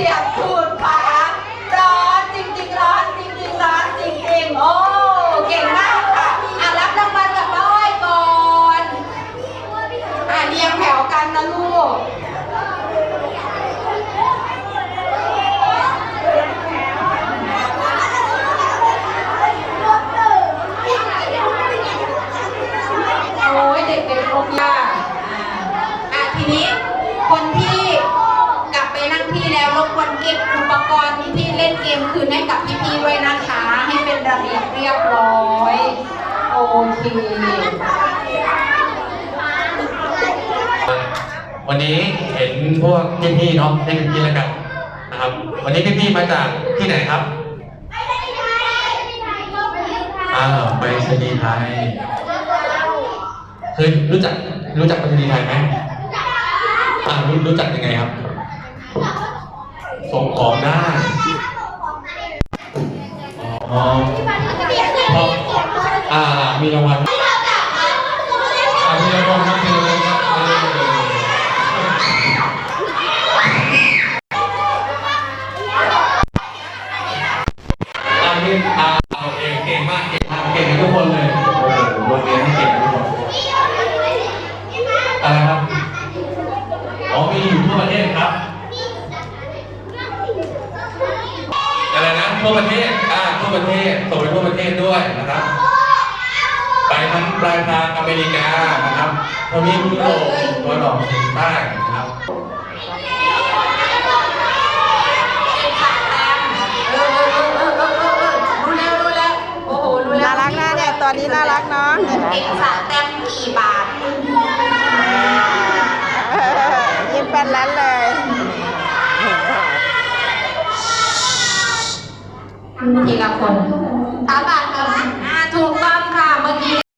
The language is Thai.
สียงคุณค่ะร้อนจริงจริงร้อนจริงจริงร้อนจริงจริงโอ้เก่งมากค่ะอะรับรางวัลกับน้อยก่อนอะเรียงแถวกันนะลูกโอ้ยเด็กๆครบยากอะทีนี้ มคืนให้กับพี่ๆด้วยนะคะ ให้เป็นระเบียบเรียบร้อยโอเควันนี้เห็นพวกพี่ๆเนาะให้พี่ๆแล้วกันนะครับ วันนี้พี่ๆมาจากที่ไหนครับอ้าวไปรษณีย์ไทยเคยรู้จักรู้จักไปรษณีย์ไทยไหมอ่ารู้รู้จักยังไงครับ ส่งของได้อ๋อพออ่า มีรางวัลอ่ามีรางวัลครับมีรางวัลครับเอออ่านี่อ่าโอเคเก่งมากเก่งมากเก่งกันทุกคนเลยโอ้โหโรงเรียนนี่เก่งทุกคนอะไรครับ อ๋อ มีอยู่ทั่วประเทศ ทั่วประเทศอ่าทั่วประเทศส่งไปทั่วประเทศด้วยนะครับ ไปทั้งปลายทางอเมริกานะครับทวีปยุโรปตะวันออกเฉียงใต้นะครับเออเออเออเออเออเออเออรู้แล้วรู้แล้วโอ้โหรู้แล้วน่ารักนะเนี่ยตัวนี้น่ารักเนาะเนี่ยเอกสาแต้มกี่บาท ทีละคนสามบาทครับอาถูก